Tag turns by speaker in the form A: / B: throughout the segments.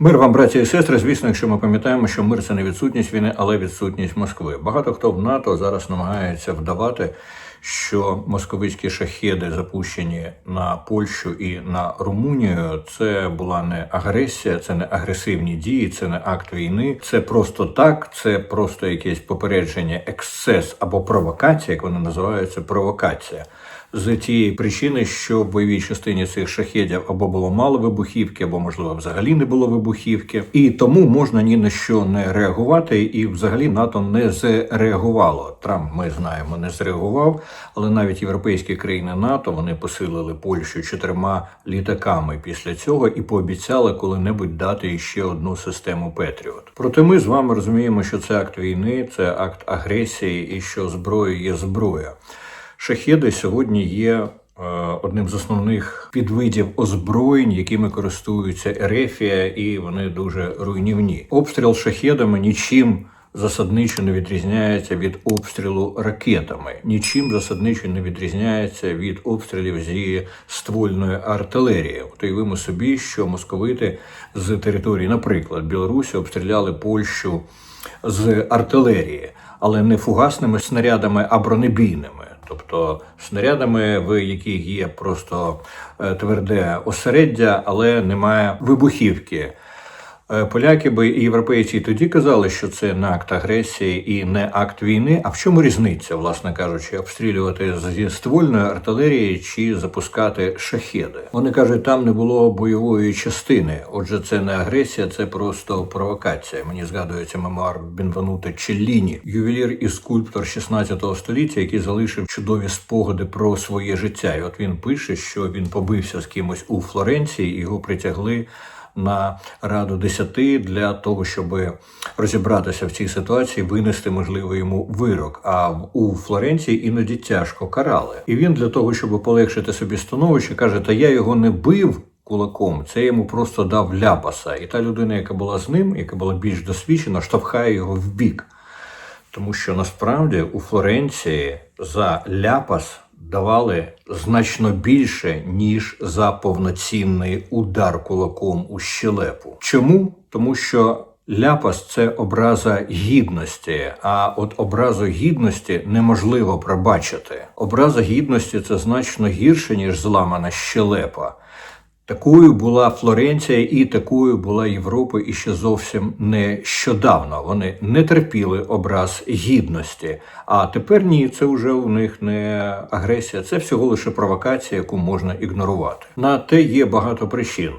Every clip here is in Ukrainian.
A: Мир вам, браті і сестри. Звісно, якщо ми пам'ятаємо, що мир це не відсутність війни, але відсутність Москви. Багато хто в НАТО зараз намагається вдавати, що московицькі шахеди, запущені на Польщу і на Румунію, це була не агресія, це не агресивні дії, це не акт війни. Це просто так, це просто якесь попередження, ексцес або провокація, як вони називаються, провокація з тієї причини, що в бойовій частині цих шахедів або було мало вибухівки, або можливо взагалі не було вибухівки, і тому можна ні на що не реагувати, і взагалі НАТО не зреагувало. Трамп ми знаємо, не зреагував, але навіть європейські країни НАТО вони посилили Польщу чотирма літаками після цього і пообіцяли коли-небудь дати ще одну систему Петріот. Проте ми з вами розуміємо, що це акт війни, це акт агресії, і що зброя є зброя. Шахеди сьогодні є е, одним з основних підвидів озброєнь, якими користуються Ерефія, і вони дуже руйнівні. Обстріл шахедами нічим. Засадничо не відрізняється від обстрілу ракетами, нічим засадничо не відрізняється від обстрілів зі ствольної артилерії. Уявимо собі, що московити з території, наприклад, Білорусі, обстріляли Польщу з артилерії, але не фугасними снарядами, а бронебійними. Тобто снарядами, в яких є просто е, тверде осереддя, але немає вибухівки. Е, Поляки би і європейці тоді казали, що це не акт агресії і не акт війни. А в чому різниця, власне кажучи, обстрілювати зі ствольної артилерії чи запускати шахеди? Вони кажуть, там не було бойової частини. Отже, це не агресія, це просто провокація. Мені згадується мемуар Бенванута Челліні, ювелір і скульптор 16 століття, який залишив чудові спогади про своє життя. І от він пише, що він побився з кимось у Флоренції, його притягли на раду десяти для того, щоб розібратися в цій ситуації, винести можливо йому вирок. А у Флоренції іноді тяжко карали. І він для того, щоб полегшити собі становище, каже: Та я його не бив. Кулаком це йому просто дав ляпаса, і та людина, яка була з ним, яка була більш досвідчена, штовхає його в бік. Тому що насправді у Флоренції за ляпас давали значно більше, ніж за повноцінний удар кулаком у щелепу. Чому? Тому що ляпас це образа гідності, а от образу гідності неможливо пробачити. Образа гідності це значно гірше, ніж зламана щелепа. Такою була Флоренція і такою була Європа і ще зовсім нещодавно. Вони не терпіли образ гідності. А тепер ні, це вже у них не агресія, це всього лише провокація, яку можна ігнорувати. На те є багато причин.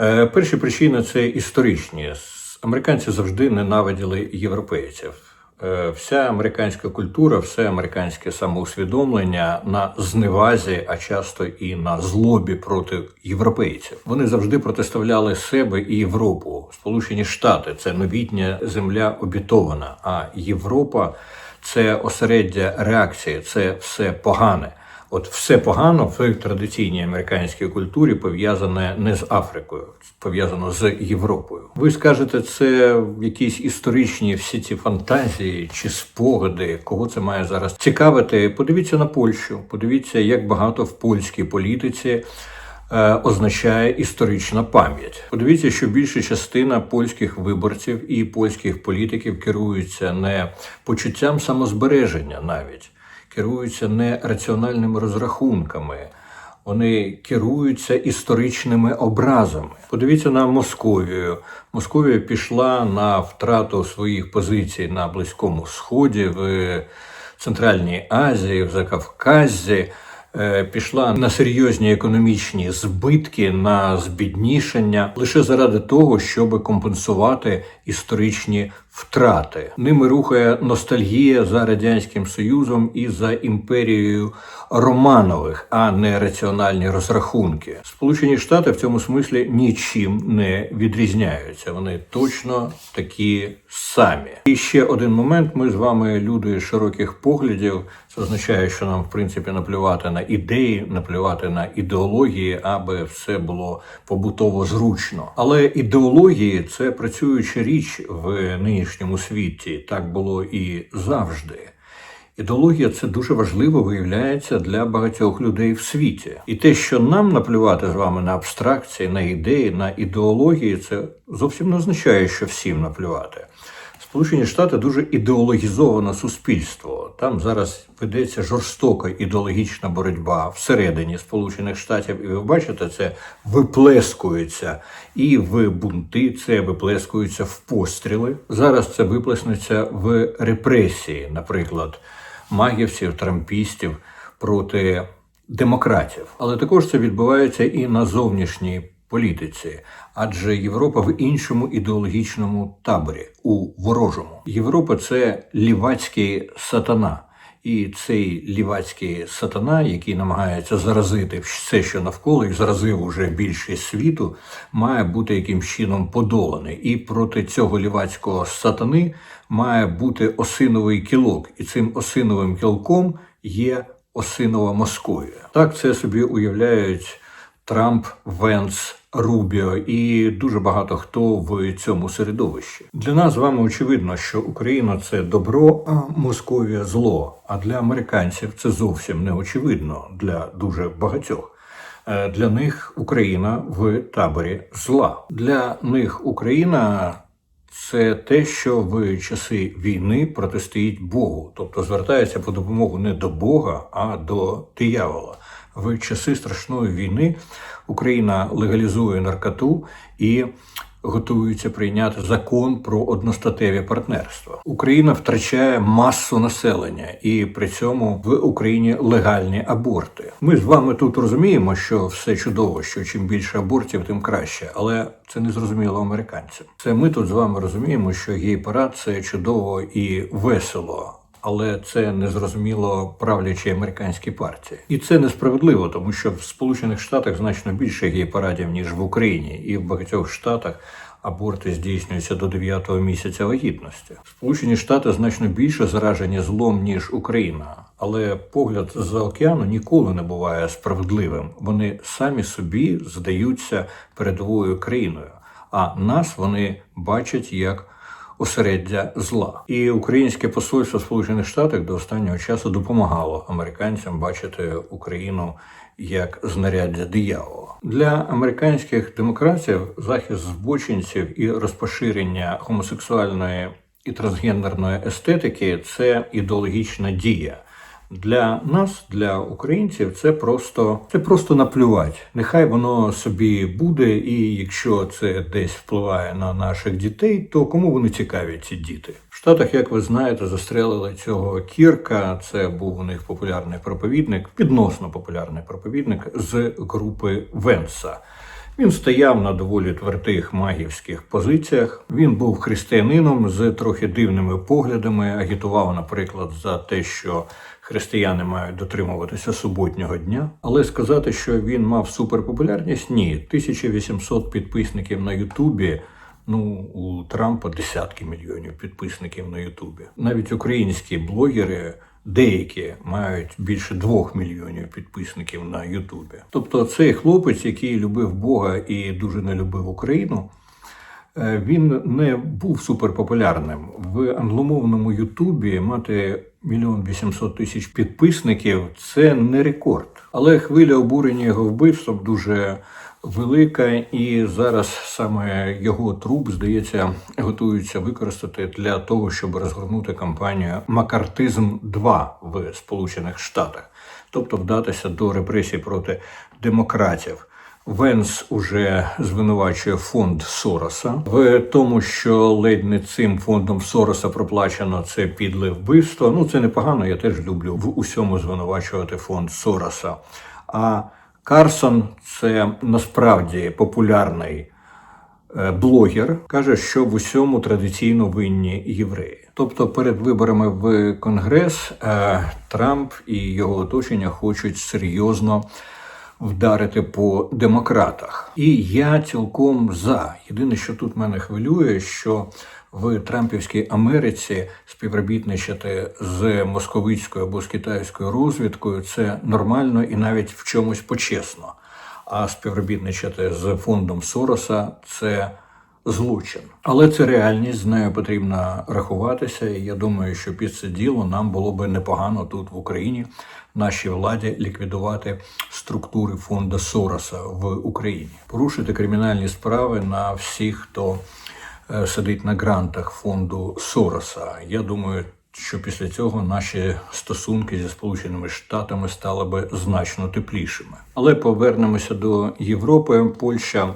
A: Е, Перші причини це історичні. Американці завжди ненавиділи європейців. Е, Вся американська культура, все американське самоусвідомлення на зневазі, а часто і на злобі проти європейців. Вони завжди протиставляли себе і Європу. Сполучені Штати це новітня земля обітована. А Європа це осереддя реакції, це все погане. От все погано в традиційній американській культурі пов'язане не з Африкою, пов'язано з Європою. Ви скажете, це якісь історичні всі ці фантазії чи спогади, кого це має зараз цікавити? Подивіться на Польщу, подивіться, як багато в польській політиці. е, Означає історична пам'ять. Подивіться, що більша частина польських виборців і польських політиків керуються не почуттям самозбереження, навіть керуються не раціональними розрахунками, вони керуються історичними образами. Подивіться на Московію. Московія пішла на втрату своїх позицій на Близькому Сході, в Центральній Азії, в Закавказі. е, Пішла на серйозні економічні збитки, на збіднішання лише заради того, щоб компенсувати історичні втрати. Ними рухає ностальгія за радянським союзом і за імперією Романових, а не раціональні розрахунки. Сполучені Штати в цьому смислі нічим не відрізняються. Вони точно такі самі. І ще один момент: ми з вами люди широких поглядів. Це означає, що нам в принципі наплювати на ідеї, наплювати на ідеології, аби все було побутово зручно. Але ідеології це працююча річ в нинішньому світі. Так було і завжди. Ідеологія це дуже важливо виявляється для багатьох людей в світі. І те, що нам наплювати з вами на абстракції, на ідеї, на ідеології, це зовсім не означає, що всім наплювати. Сполучені Штати дуже ідеологізоване суспільство. Там зараз ведеться жорстока ідеологічна боротьба всередині Сполучених Штатів, і ви бачите, це виплескується і в бунти, це виплескується в постріли. Зараз це виплеснеться в репресії, наприклад, магівців, трампістів проти демократів. Але також це відбувається і на зовнішній політиці, адже Європа в іншому ідеологічному таборі у ворожому. Європа це лівацький сатана. І цей лівацький сатана, який намагається заразити все, що навколо, і заразив уже більшість світу, має бути якимсь чином подоланий. І проти цього лівацького сатани має бути осиновий кілок. І цим осиновим кілком є осинова Московія. Так це собі уявляють Трамп, Венс, Рубіо і дуже багато хто в цьому середовищі. Для нас з вами очевидно, що Україна це добро, а Московія зло. А для американців це зовсім не очевидно для дуже багатьох. Е, Для них Україна в таборі зла. Для них Україна це те, що в часи війни протистоїть Богу, тобто звертається по допомогу не до Бога, а до диявола. В часи страшної війни Україна легалізує наркоту і готується прийняти закон про одностатеві партнерства. Україна втрачає масу населення, і при цьому в Україні легальні аборти. Ми з вами тут розуміємо, що все чудово, що чим більше абортів, тим краще, але це не зрозуміло американцям. Це ми тут з вами розуміємо, що гей-парад це чудово і весело але це незрозуміло правлячій американській партії. І це несправедливо, тому що в Сполучених Штатах значно більше гей-парадів, ніж в Україні, і в багатьох штатах. Аборти здійснюються до 9-го місяця вагітності. Сполучені Штати значно більше заражені злом ніж Україна, але погляд з океану ніколи не буває справедливим. Вони самі собі здаються передовою країною, а нас вони бачать як осереддя зла. І українське посольство Сполучених Штатів до останнього часу допомагало американцям бачити Україну як знаряддя диявола. Для американських демократів захист збочинців і розпоширення гомосексуальної і трансгендерної естетики це ідеологічна дія. Для нас, для українців, це просто це просто наплювати. Нехай воно собі буде, і якщо це десь впливає на наших дітей, то кому вони цікаві ці діти? В Штатах, як ви знаєте, застрелили цього кірка. Це був у них популярний проповідник, відносно популярний проповідник з групи Венса. Він стояв на доволі твердих магівських позиціях. Він був християнином з трохи дивними поглядами, агітував, наприклад, за те, що християни мають дотримуватися суботнього дня. Але сказати, що він мав суперпопулярність, ні. 1800 підписників на Ютубі. Ну, у Трампа десятки мільйонів підписників на Ютубі. Навіть українські блогери деякі мають більше двох мільйонів підписників на Ютубі. Тобто, цей хлопець, який любив Бога і дуже не любив Україну, він не був суперпопулярним. В англомовному Ютубі мати мільйон вісімсот тисяч підписників це не рекорд. Але хвиля обурення його вбивством дуже велика, і зараз саме його труп, здається, готуються використати для того, щоб розгорнути кампанію Макартизм 2 в Сполучених Штатах, тобто вдатися до репресій проти демократів. Венс уже звинувачує фонд Сороса в тому, що ледь не цим фондом Сороса проплачено це підле вбивство. Ну це непогано. Я теж люблю в усьому звинувачувати фонд Сороса. А Карсон це насправді популярний е, блогер, каже, що в усьому традиційно винні євреї. Тобто, перед виборами в Конгрес е, Трамп і його оточення хочуть серйозно вдарити по демократах. І я цілком за. Єдине, що тут мене хвилює, що в Трампівській Америці співробітничати з московицькою або з китайською розвідкою це нормально і навіть в чомусь почесно. А співробітничати з фондом Сороса це злочин. Але це реальність, з нею потрібно рахуватися. І я думаю, що під це діло нам було би непогано тут в Україні, нашій владі ліквідувати структури фонду Сороса в Україні, порушити кримінальні справи на всіх, хто е, сидить на грантах фонду Сороса. Я думаю. Що після цього наші стосунки зі Сполученими Штатами стали би значно теплішими. Але повернемося до Європи. Польща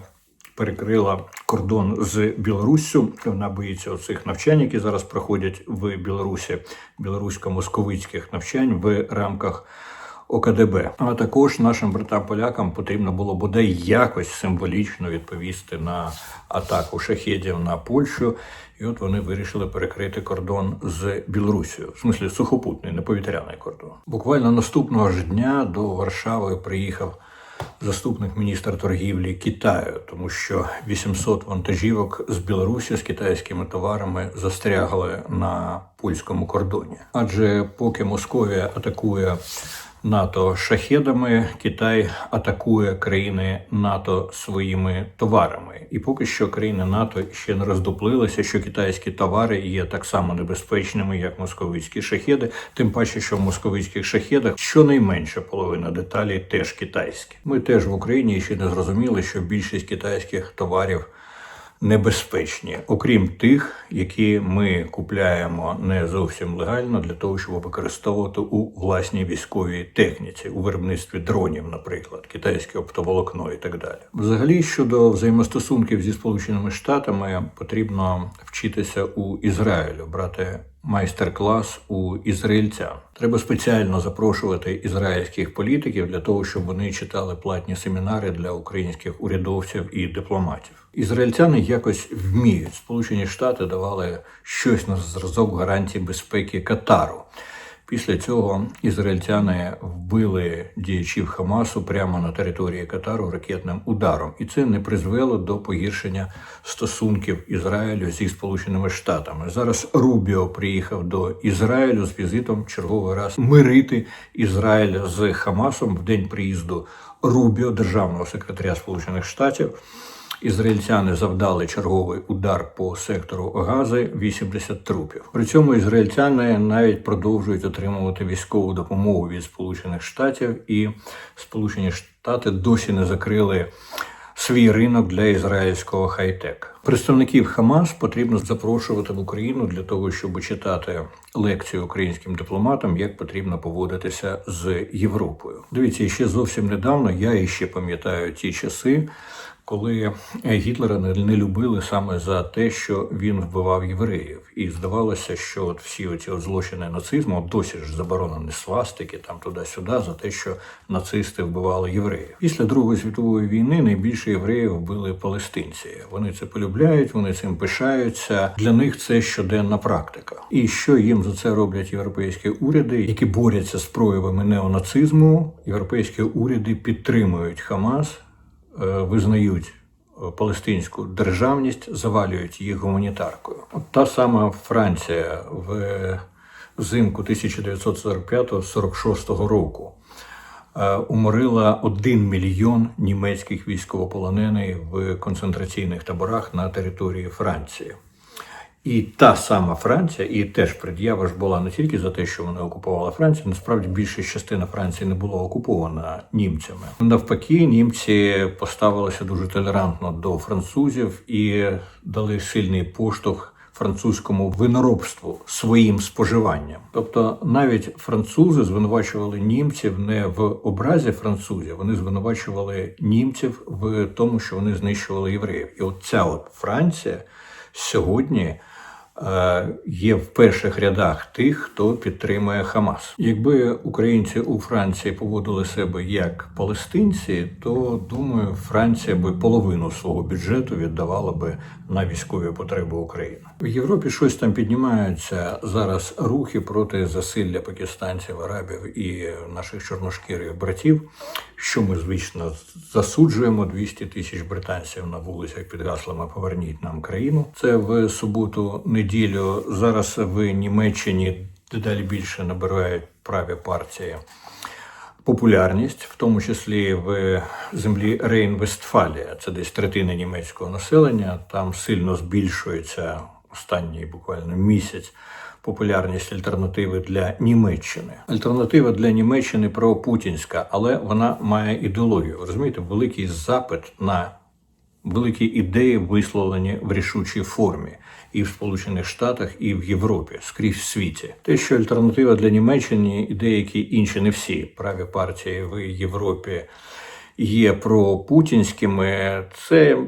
A: перекрила кордон з Білоруссю. Вона боїться оцих навчань, які зараз проходять в Білорусі, білорусько-московицьких навчань в рамках. ОКДБ, а також нашим братам-полякам потрібно було бодай якось символічно відповісти на атаку шахедів на Польщу, і от вони вирішили перекрити кордон з Білорусією, в смислі сухопутний, не повітряний кордон. Буквально наступного ж дня до Варшави приїхав заступник міністра торгівлі Китаю, тому що 800 вантажівок з Білорусі з китайськими товарами застрягли на польському кордоні. Адже поки Московія атакує НАТО шахедами, Китай атакує країни НАТО своїми товарами, і поки що країни НАТО ще не роздуплилися, що китайські товари є так само небезпечними, як московицькі шахеди. Тим паче, що в московицьких шахедах щонайменше половина деталей теж китайські. Ми теж в Україні ще не зрозуміли, що більшість китайських товарів небезпечні, окрім тих, які ми купляємо не зовсім легально для того, щоб використовувати у власній військовій техніці, у виробництві дронів, наприклад, китайське оптоволокно і так далі. Взагалі, щодо взаємостосунків зі Сполученими Штатами, потрібно вчитися у Ізраїлю, брати майстер-клас у ізраїльця. Треба спеціально запрошувати ізраїльських політиків для того, щоб вони читали платні семінари для українських урядовців і дипломатів. Ізраїльтяни якось вміють. Сполучені Штати давали щось на зразок гарантії безпеки Катару. Після цього ізраїльтяни вбили діячів Хамасу прямо на території Катару ракетним ударом, і це не призвело до погіршення стосунків Ізраїлю зі Сполученими Штатами. Зараз Рубіо приїхав до Ізраїлю з візитом черговий раз мирити Ізраїль з Хамасом в день приїзду Рубіо, державного секретаря Сполучених Штатів. Ізраїльтяни завдали черговий удар по сектору Гази 80 трупів. При цьому ізраїльтяни навіть продовжують отримувати військову допомогу від Сполучених Штатів, і Сполучені Штати досі не закрили свій ринок для ізраїльського хай-тек. Представників Хамас потрібно запрошувати в Україну для того, щоб читати лекцію українським дипломатам, як потрібно поводитися з Європою. Дивіться, ще зовсім недавно я іще пам'ятаю ті часи коли Гітлера не любили саме за те, що він вбивав євреїв, і здавалося, що от всі оці от злочини нацизму досі ж заборонені свастики, там туди-сюди, за те, що нацисти вбивали євреїв. Після Другої світової війни найбільше євреїв вбили палестинці. Вони це полюбляють, вони цим пишаються. Для них це щоденна практика. І що їм за це роблять європейські уряди, які борються з проявами неонацизму? Європейські уряди підтримують Хамас. Е, визнають е, палестинську державність, завалюють їх гуманітаркою. От та сама Франція в взимку 1945-46 року е, уморила один мільйон німецьких військовополонених в концентраційних таборах на території Франції. І та сама Франція, і теж пред'ява ж була не тільки за те, що вони окупували Францію, насправді більша частина Франції не була окупована німцями. Навпаки, німці поставилися дуже толерантно до французів і дали сильний поштовх французькому виноробству своїм споживанням. Тобто навіть французи звинувачували німців не в образі французів, вони звинувачували німців в тому, що вони знищували євреїв. І от ця от Франція сьогодні. Е, є в перших рядах тих, хто підтримує Хамас. Якби українці у Франції поводили себе як палестинці, то думаю, Франція би половину свого бюджету віддавала би на військові потреби України. В Європі щось там піднімаються зараз рухи проти засилля пакистанців, арабів і наших чорношкірих братів. Що ми звично засуджуємо 200 тисяч британців на вулицях під гаслами Поверніть нам країну. Це в суботу неділю. Зараз в Німеччині дедалі більше набирають праві партії популярність, в тому числі в землі Рейн-Вестфалія. Це десь третина німецького населення. Там сильно збільшується останній буквально місяць популярність альтернативи для Німеччини. Альтернатива для Німеччини пропутінська, але вона має ідеологію. Розумієте, великий запит на великі ідеї висловлені в рішучій формі і в Сполучених Штатах, і в Європі, скрізь в світі. Те, що альтернатива для Німеччини і деякі інші, не всі праві партії в Європі є пропутінськими, це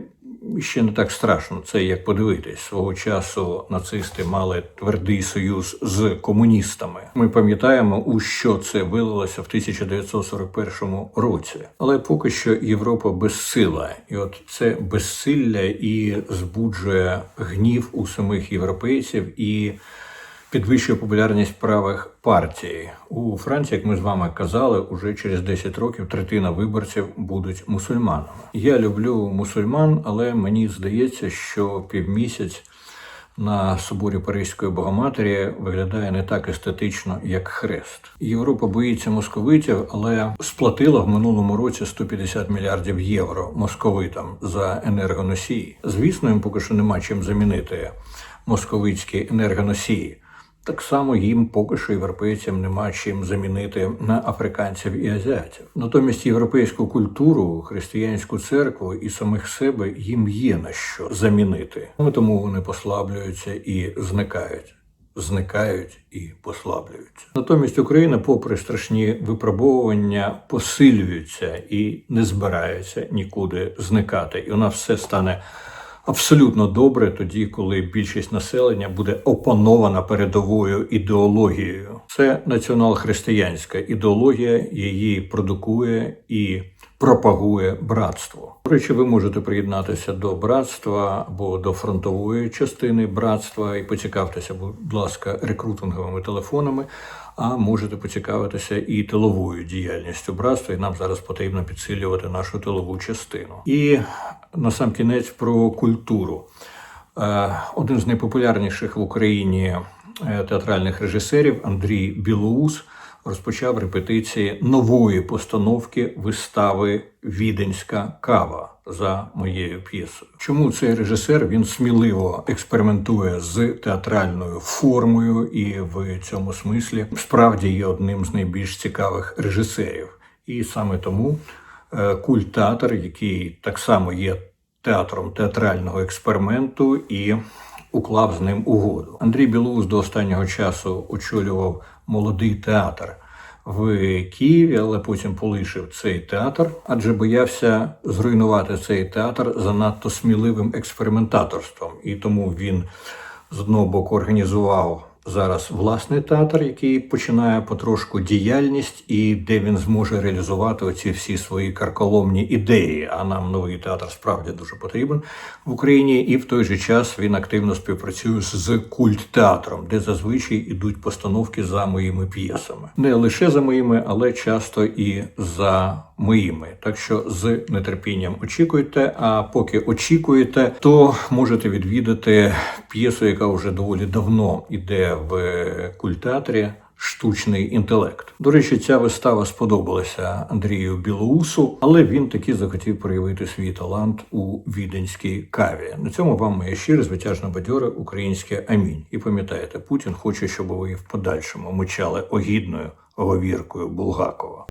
A: ще не так страшно. Це як подивитись. Свого часу нацисти мали твердий союз з комуністами. Ми пам'ятаємо, у що це вилилося в 1941 році. Але поки що Європа безсила, і от це безсилля і збуджує гнів у самих європейців і підвищує популярність правих партій. У Франції, як ми з вами казали, уже через 10 років третина виборців будуть мусульманами. Я люблю мусульман, але мені здається, що півмісяць на соборі Паризької Богоматері виглядає не так естетично, як хрест. Європа боїться московитів, але сплатила в минулому році 150 мільярдів євро московитам за енергоносії. Звісно, їм поки що нема чим замінити московицькі енергоносії. Так само їм поки що європейцям нема чим замінити на африканців і азіатів. Натомість європейську культуру, християнську церкву і самих себе їм є на що замінити. Тому вони послаблюються і зникають. Зникають і послаблюються. Натомість Україна, попри страшні випробовування, посилюється і не збирається нікуди зникати, і вона все стане абсолютно добре тоді, коли більшість населення буде опанована передовою ідеологією. Це націонал-християнська ідеологія, її продукує і пропагує братство. До речі, ви можете приєднатися до братства або до фронтової частини братства і поцікавтеся, будь ласка, рекрутинговими телефонами. А можете поцікавитися і тиловою діяльністю братства, і нам зараз потрібно підсилювати нашу тилову частину. І на сам кінець про культуру. Е, Один з найпопулярніших в Україні е, театральних режисерів Андрій Білоус розпочав репетиції нової постановки вистави Віденська кава за моєю п'єсою. Чому цей режисер він сміливо експериментує з театральною формою і в цьому смислі справді є одним з найбільш цікавих режисерів. І саме тому е, культ який так само є театром театрального експерименту і уклав з ним угоду. Андрій Білоус до останнього часу очолював молодий театр в Києві, але потім полишив цей театр, адже боявся зруйнувати цей театр занадто сміливим експериментаторством. І тому він з одного боку організував зараз власний театр, який починає потрошку діяльність, і де він зможе реалізувати оці всі свої карколомні ідеї. А нам новий театр справді дуже потрібен в Україні. І в той же час він активно співпрацює з культ-театром, де зазвичай ідуть постановки за моїми п'єсами, не лише за моїми, але часто і за моїми. Так що з нетерпінням очікуйте. А поки очікуєте, то можете відвідати п'єсу, яка вже доволі давно іде в культеатрі. Штучний інтелект. До речі, ця вистава сподобалася Андрію Білоусу, але він таки захотів проявити свій талант у віденській каві. На цьому вам моє щире, звитяжно бадьоре українське амінь. І пам'ятаєте, Путін хоче, щоб ви в подальшому мочали огідною говіркою Булгакова.